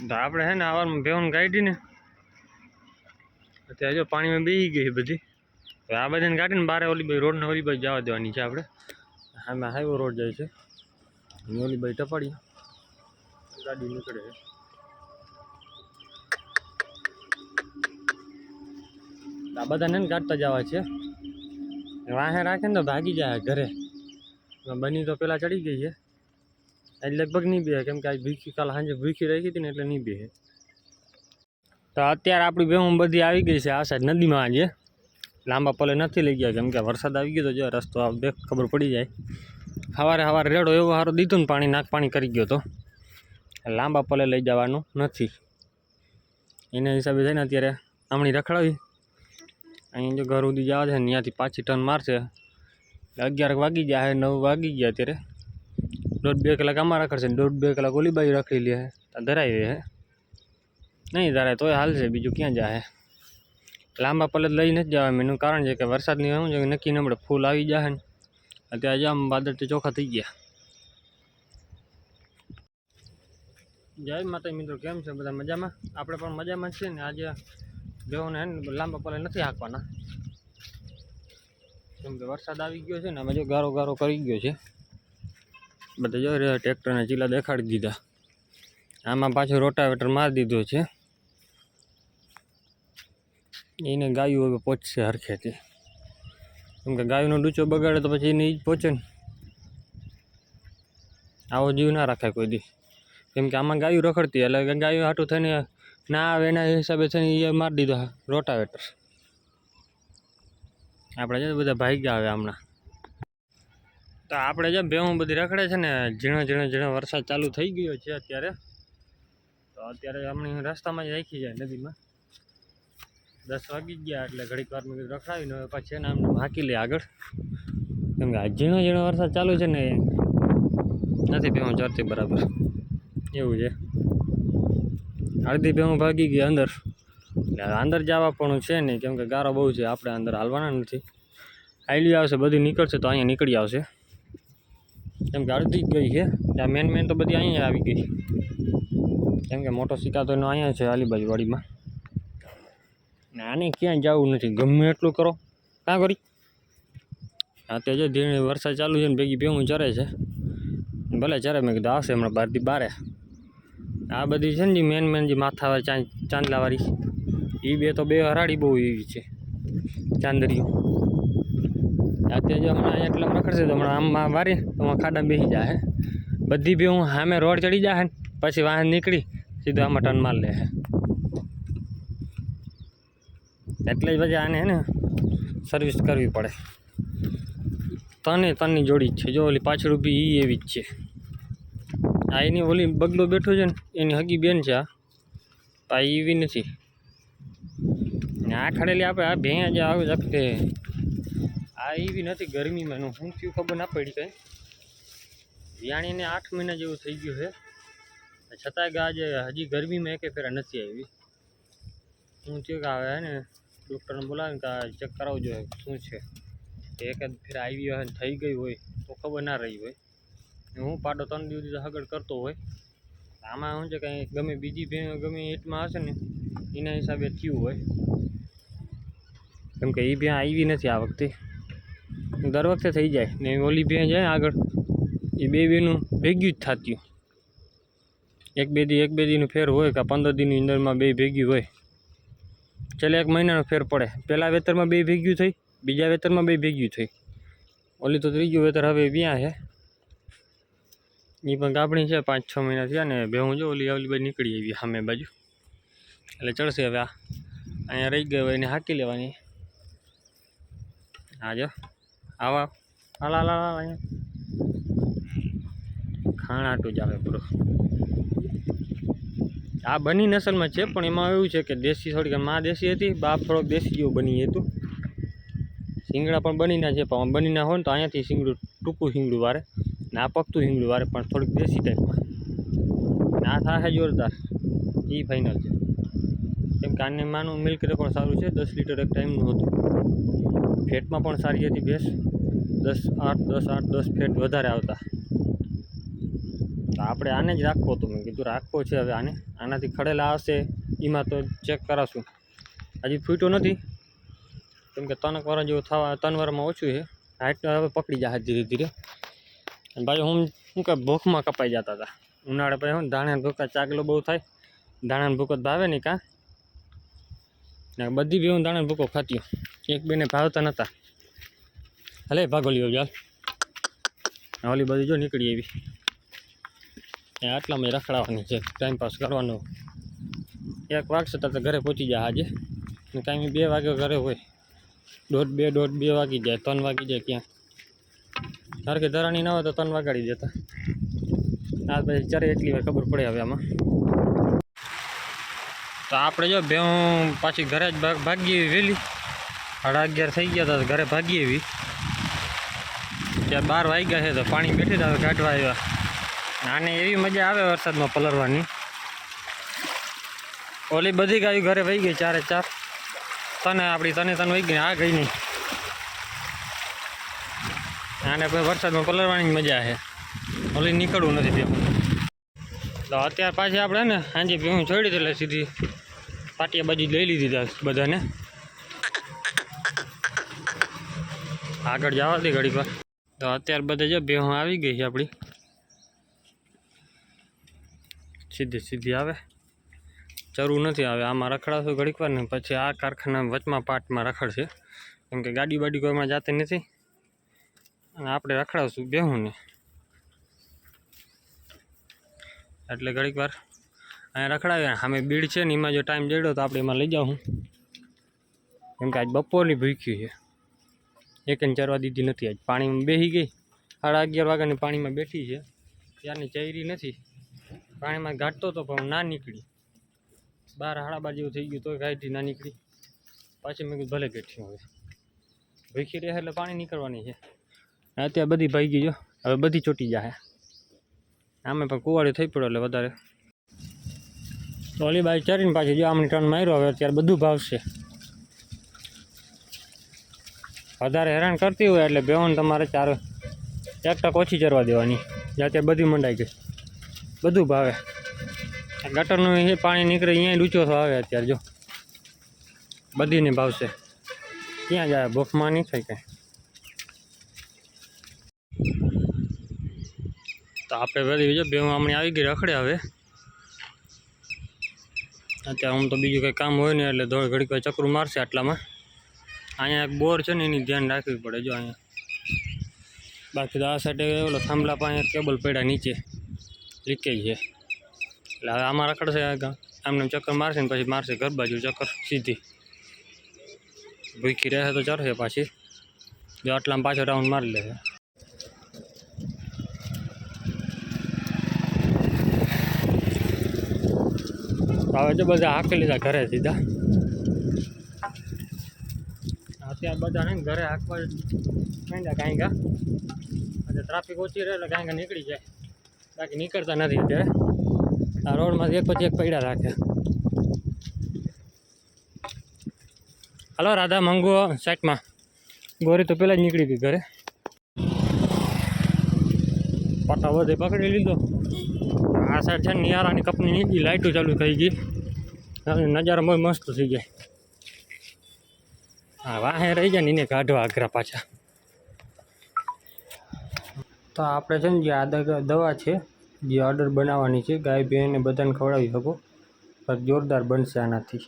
આપણે છે ને આવામાં ભેવન કાઢીને અત્યારે જો પાણીમાં બેસી ગઈ બધી. તો આ બધાને કાઢીને બારે ઓલી બાઈ રોડને ઓલી બાઈ જવા દેવાની છે આપણે. આમાં હાઈવો રોડ જાય છે. ઓલી બાઈ ટપાડી ગાડી નીકળે છે. આ બધાને કાઢતા જવા છે. વાહે રાખે ને તો ભાગી જાય ઘરે. બની તો પેલા ચડી ગઈ છે. લગભગ નહીં બે કેમ કે આ ભીખી, કાલ સાંજે ભીખી રહી હતી ને એટલે નહીં બે તો અત્યારે આપણી ભેહું બધી આવી ગઈ છે, આ સાઈડ નદીમાં આજે. લાંબા પલે નથી લઈ ગયા, કેમ કે વરસાદ આવી ગયો તો જો રસ્તો આ બે ખબર પડી જાય. સવારે સવારે રેડો એવો સારો દીધું ને પાણી, નાક પાણી કરી ગયો તો. લાંબા પલે લઈ જવાનું નથી. એના હિસાબે થઈને અત્યારે આમણી રખડાવી. અહીં જો ઘર સુધી જવા છે ને ત્યાંથી પાછી ટર્ન મારશે. અગિયાર વાગી ગયા છે નવ વાગી ગયા અત્યારે. દોઢ બે કલાક આમાં રખડશે ને દોઢ બે કલાક ઓલી બાજુ રાખી લે છે હે. નહીં ધરાય તોય હાલશે બીજું ક્યાં જાય લાંબા પલટ લઈ નથી જવા એનું કારણ છે કે વરસાદની શું છે કે નક્કી નમળે ફૂલ આવી જાય ને. અત્યારે આમ વાદળથી ચોખ્ખા થઈ ગયા. જય માતા મિત્રો, કેમ છે? બધા મજામાં? આપણે પણ મજામાં છીએ ને. આજે હે ને, લાંબા પલે નથી હાંકવાના. કેમ કે વરસાદ આવી ગયો છે ને અમે જો ગારો ગારો કરી ગયો છે. બધા જો રહ્યા ટ્રેક્ટરના ચીલા દેખાડી દીધા. આમાં પાછું રોટાવેટર મારી દીધો છે. એને ગાયું હવે પહોંચશે હરખેથી કેમ કે ગાયનો ડૂચો બગાડે તો પછી એને જ પહોંચે ને. આવો જીવ ના રાખે કોઈ દી. કેમ કે આમાં ગાયું રખડતી, એટલે ગાયું હાટું થઈને ના આવે એના હિસાબે થઈને એ મારી દીધો રોટાવેટર. આપણે બધા ગયા આવે હમણાં. તો આપણે જે ભેહું બધી રખડે છે ને, ઝીણો ઝીણો ઝીણો વરસાદ ચાલુ થઈ ગયો છે અત્યારે. તો અત્યારે હમણાં રસ્તામાં જ રાખી જાય નદીમાં. દસ વાગી ગયા એટલે ઘડીક વાર મેં રખડાવીને હવે પછી એને આમને હાંકી લે આગળ. કેમ કે આ ઝીણો ઝીણો વરસાદ ચાલુ છે ને, નથી ભેહું ચરતી બરાબર. એવું છે. અડધી ભેહું ભાગી ગઈ અંદર. એટલે અંદર જવા પણ છે નહીં, કેમ કે ગારો બહુ છે, આપણે અંદર હાલવાના નથી. આઈલી આવશે, બધી નીકળશે તો અહીંયા નીકળી આવશે. કેમ કે અડધી ગઈ છે. ત્યાં મેન મેન તો બધી અહીંયા આવી ગઈ કેમ કે મોટો સિક્કા તો એનો અહીંયા છે અલીબાજુ વાડીમાં ને આને ક્યાંય જવું નથી. ગમે એટલું કરો. કાં કરી? અત્યારે જો ધીરે વરસાદ ચાલુ છે ને ભેગી ભેગું ચરે છે. ભલે ચરે મેં કીધું આવશે હમણાં બહારથી બારે. આ બધી છે ને જે મેન મેન જે માથાવાળી ચાંદ ચાંદલાવાળી એ બે તો બે હરાડી બહુ એવી છે. ચાંદરીઓ. અત્યારે જો હમણાં એટલા રખડશે તો હમણાં આમ વારી, તો ખાડા બેસી જાય બધી બી હું સામે રોડ ચડી જાય પછી વાહન નીકળી, સીધો આમાં ટર્ન માર લે એટલે જ પછી આને ને સર્વિસ કરવી પડે. તને તનની જોડી જ છે. જો ઓલી પાછળ ઊભી એ એવી જ છે. આ એની ઓલી બગલો બેઠો છે ને, એની હગી બેન છે આ. આ એવી નથી. આ ખડેલી આપણે આ ભેંયા જે આવે જખતે આ એવી નથી ગરમીમાં, એનું શું થયું ખબર ના પડી કંઈ. વિયાણીને આઠ મહિના જેવું થઈ ગયું છે. છતાંય આજે હજી ગરમીમાં એકે ફેરા નથી આવી. શું થયું કે આવે ને ડૉક્ટરને બોલાવીને કે ચેક કરાવજો શું છે. એક જ ફેર આવી હોય થઈ ગઈ હોય, તો ખબર ના રહી હોય. હું પાડો ત્રણ દિવસ આગળ કરતો હોય. આમાં શું છે કંઈ ગમે બીજી ગમે એટમાં હશે ને, એના હિસાબે થયું હોય. કેમ કે એ ભ્યાં આવી નથી આ વખતે. દર વખતે થઈ જાય. ને ઓલી ભેં જાય આગળ. એ બે બેનું ભેગ્યું જ થતું એક બે દી, એક બે દીનું ફેર હોય કે પંદર દીની અંદરમાં બે ભેગી હોય. છેલ્લે એક મહિનાનો ફેર પડે. પહેલાં વેતરમાં બે ભેગ્યું થઈ, બીજા વેતરમાં બે ભેગ્યું થઈ. ઓલી તો ત્રીજું વેતર હવે વ્યાં છે એ પણ ગાબડી છે, પાંચ છ મહિના થયા ને ભેહું જો ઓલી ઓલી બાજુ નીકળી આવી સામે બાજુ. એટલે ચડશે હવે આ. અહીંયા રહી ગયો એને હાકી લેવાની. હા જો. આવા. હાલ હાલ હાલ અહીંયા. ખાણાટું જ આવે પૂરો આ બની નસલમાં છે, પણ એમાં એવું છે કે દેશી થોડીકમાં દેશી હતી, બાપ થોડોક દેશી જેવું બની હતું શિંગડા પણ બનીના છે, પણ બનીના હોય ને તો અહીંયાથી શિંગડું, ટૂંકું શિંગડું વારે. ના પકતું શિંગડું વારે, પણ થોડીક દેશી ટાઈપમાં ના થાય જોરદાર. એ ફાઇનલ છે. કેમ કે આને માનું મિલ્ક રેકોર્ડ સારું છે, દસ લીટર એક ટાઈમનું હતું. ફેટમાં પણ સારી હતી ભેંસ. દસ આઠ દસ આઠ, દસ ફેટ વધારે આવતા. તો આપણે આને જ રાખવો હતો મેં કીધું રાખવો છે હવે આને. આનાથી ખડેલા હશે, એમાં તો ચેક કરાશું. હજી ફૂટ્યો નથી. કેમ કે ત્રણ વાર જેવું થવા, ત્રણ વારમાં ઓછું છે. હાઈટ હવે પકડી જાય ધીરે ધીરે. અને ભાઈ હું શું કે ભૂખમાં કપાઈ જતા હતા. ઉનાળે પછી હું ધાણા ભૂકા ચાકલો બહુ થાય. ધાણા ભૂકો ભાવે નહીં કાં? બધી બી હું દાણા ભૂકો ખાતી એક બેને ભાવતા નહોતા હલે ભાગો લ્યો ચાલ ઓલી બધી જો નીકળી એવી. આટલામાં રખડાવવાની છે ટાઈમ પાસ કરવાનો. એક વાગશે તો ઘરે પહોંચી જાય આજે. ને કાંઈ બે વાગે ઘરે હોય. દોઢ બે દોઢ બે વાગી જાય ત્રણ વાગી જાય ક્યાં ધારો કે ધરાણી ના હોય તો ત્રણ વાગાડી દેતા. આ પછી ચારે એટલી વાર ખબર પડે હવે આમાં. તો આપણે જો બે હું પાછી ઘરે જ ભાગ ભાગી એવી વહેલી સાડા અગિયાર થઈ ગયા હતા તો ઘરે ભાગી એવી. ત્યાં બાર વાગ્યા છે તો પાણી બેઠી જ આવે કાઢવા આવ્યા. આને એવી મજા આવે વરસાદમાં પલરવાની. ઓલી બધી ગાયો ઘરે વહી ગઈ ચારે ચાર. તને આપણી તને તને વહી ગઈ, આ ગઈ નહીં. આને પછી વરસાદમાં પલરવાની જ મજા છે. ઓલી નીકળવું નથી ભેગું તો અત્યારે પાછી આપણે ને સાંજે ભેગું છોડી એટલે સીધી પાટિયા બાજુ લઈ લીધી હતા બધાને. આગળ જવા દે ઘડી પર તો અત્યારે બધે જો ભેહું આવી ગઈ છે આપણી. સીધી સીધી આવે. જરૂર નથી આવે. આમાં રખડાશું ઘડીક વાર ને પછી આ કારખાના વચમાં પાટમાં રખડશે. કેમ કે ગાડી બાડી કોઈમાં જાતી નથી. અને આપણે રખડાવશું બેહું ને એટલે ઘડીક વાર અહીંયા રખડાવ્યા. સામે બીડ છે ને એમાં જો ટાઈમ જડ્યો તો આપણે એમાં લઈ જાઉં. કેમ કે આજ બપોરની ભૂખ્યું છે. એક ને ચરવા દીધી નથી આજ. પાણીમાં બેસી ગઈ. સાડા અગિયાર વાગ્યાની પાણીમાં બેઠી છે. ત્યારની ચૈરી નથી. પાણીમાં ઘાટતો હતો પણ ના નીકળી. બાર હાડા બાર જેવું થઈ ગયું તો ગાયથી ના નીકળી. પાછી મેં કીધું ભલે બેઠી હવે ભૂખી રહે એટલે પાણી નીકળવાની છે. અત્યારે બધી ભાઈ ગઈ જો. હવે બધી ચોટી જાય આમે પણ કુવાડી થઈ પડ્યો એટલે વધારે. તો ઓલી બાઈ ચરીને પાછી જો આમની ટર્ન માર્યો. હવે અત્યારે બધું ભાવશે. વધારે હેરાન કરતી હોય એટલે બેવન તમારે ચાર એક ટક ઓછી ચરવા દેવાની. જ્યાં બધી મંડાઈ ગઈ. બધું ભાવે. ગટરનું પાણી નીકળે અહીંયા ડૂચો થવા આવે અત્યારે જો. બધીને ભાવશે. ક્યાં જાય? ભૂખમાં નહીં થાય કાંઈ. તો આપણે બધી જો બે હમણાં આવી ગઈ રખડે હવે. અત્યારે હું તો બીજું કંઈ કામ હોય ને એટલે દોડ ઘડી ચક્રું મારશે આટલામાં. અહીંયા એક બોર છે ને એની ધ્યાન રાખવી પડે જો અહીંયા. બાકી તો આ સાઈડે ઓલો થાંભલા પાસે કેબલ પડ્યા નીચે. લીકેજ છે. એટલે હવે આમાં રખડશે આગળ આમને ચક્કર મારશે ને પછી મારશે ઘર બાજુ ચક્કર સીધી. ભૂખી રહે તો ચરશે પાછી. જો આટલામાં પાછો રાઉન્ડ મારી લેશે. હવે તો બધા હાંકી લીધા ઘરે સીધા અત્યારે બધા ને ઘરે હાંકવા માંડ્યા કાંઈ કા અને ટ્રાફિક ઓછી રહે એટલે કાંઈ નીકળી જાય. બાકી નીકળતા નથી અત્યારે. આ રોડમાંથી એક પછી એક પૈડા રાખે. હલો રાધા મંગુ સાઈડમાં. ગોરી તો પહેલાં જ નીકળી ગઈ ઘરે. પટા બધે પકડી લીધો. આ સાઈડ છે ને નિયારાની કપની નીચી લાઇટો ચાલુ થઈ ગઈ. નજારો બહુ મસ્ત થઈ જાય. હા, વાહે રહી જાય ને એને કાઢવા આગ્રા પાછા. તો આપણે છે ને જે આ દવા છે, જે ઓર્ડર બનાવવાની છે, ગાય ભેંને બધાને ખવડાવી શકો. જોરદાર બનશે આનાથી.